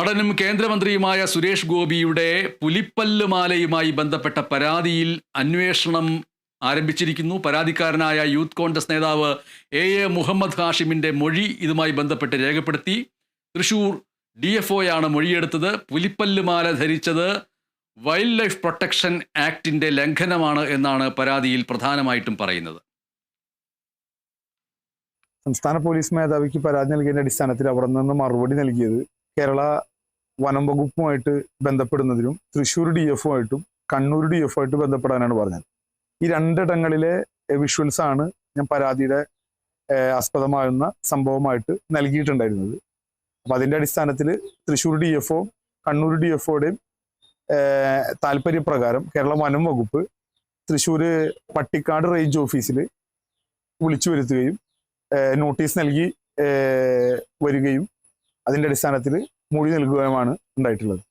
നടനും കേന്ദ്രമന്ത്രിയുമായ സുരേഷ് ഗോപിയുടെ പുലിപ്പല്ലുമാലയുമായി ബന്ധപ്പെട്ട പരാതിയിൽ അന്വേഷണം ആരംഭിച്ചിരിക്കുന്നു. പരാതിക്കാരനായ യൂത്ത് കോൺഗ്രസ് നേതാവ് എ എ മുഹമ്മദ് ഹാഷിമിന്റെ മൊഴി ഇതുമായി ബന്ധപ്പെട്ട് രേഖപ്പെടുത്തി. തൃശൂർ ഡി എഫ് ഒയാണ് മൊഴിയെടുത്തത്. പുലിപ്പല്ലുമാല ധരിച്ചത് വൈൽഡ് ലൈഫ് പ്രൊട്ടക്ഷൻ ആക്ടിന്റെ ലംഘനമാണ് എന്നാണ് പരാതിയിൽ പ്രധാനമായിട്ടും പറയുന്നത്. സംസ്ഥാന പോലീസ് മേധാവിക്ക് പരാതി നൽകിയതിന്റെ അടിസ്ഥാനത്തിൽ അവിടെ നിന്ന് മറുപടി നൽകിയത് കേരള വനം വകുപ്പുമായിട്ട് ബന്ധപ്പെടുന്നതിനും തൃശ്ശൂർ ഡി ആയിട്ടും കണ്ണൂർ ഡി എഫുമായിട്ട് ബന്ധപ്പെടാനാണ് പറഞ്ഞത്. ഈ രണ്ടിടങ്ങളിലെ വിഷ്വൽസ് ആണ് ഞാൻ പരാതിയുടെ ആസ്പദമാകുന്ന സംഭവമായിട്ട് നൽകിയിട്ടുണ്ടായിരുന്നത്. അപ്പൊ അതിന്റെ അടിസ്ഥാനത്തിൽ Thrissur D F O Kannur D F ഒയുടെയും താല്പര്യപ്രകാരം കേരള വനം വകുപ്പ് തൃശ്ശൂർ പട്ടിക്കാട് റേഞ്ച് ഓഫീസിൽ വിളിച്ചു വരുത്തുകയും നോട്ടീസ് നൽകി വരികയും അതിന്റെ അടിസ്ഥാനത്തിൽ മൊഴി നൽകുകയുമാണ് ഉണ്ടായിട്ടുള്ളത്.